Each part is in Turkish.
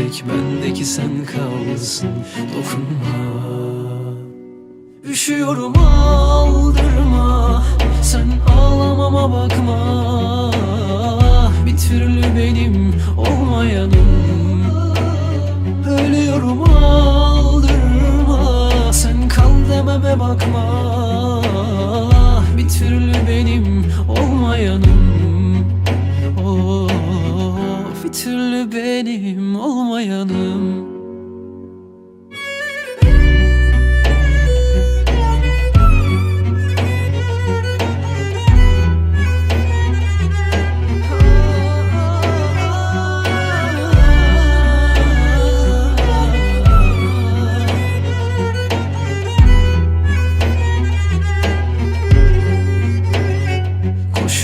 tek bendeki sen kalsın dokunma. Üşüyorum aldırma. Sen ağlamama bakma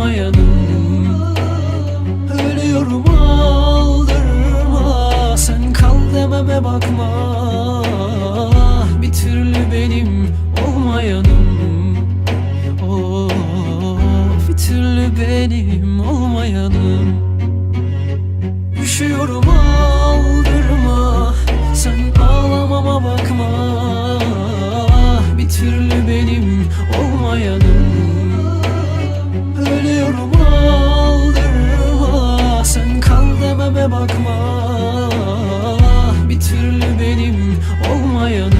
olmayanım Ölüyorum aldırma. Sen kal dememe bakma. Bir türlü benim olmayanım Of bir türlü benim olmayanım Üşüyorum aldırma. Sen ağlamama bakma. Bir türlü benim olmayanım bakma. Bir türlü benim olmayanı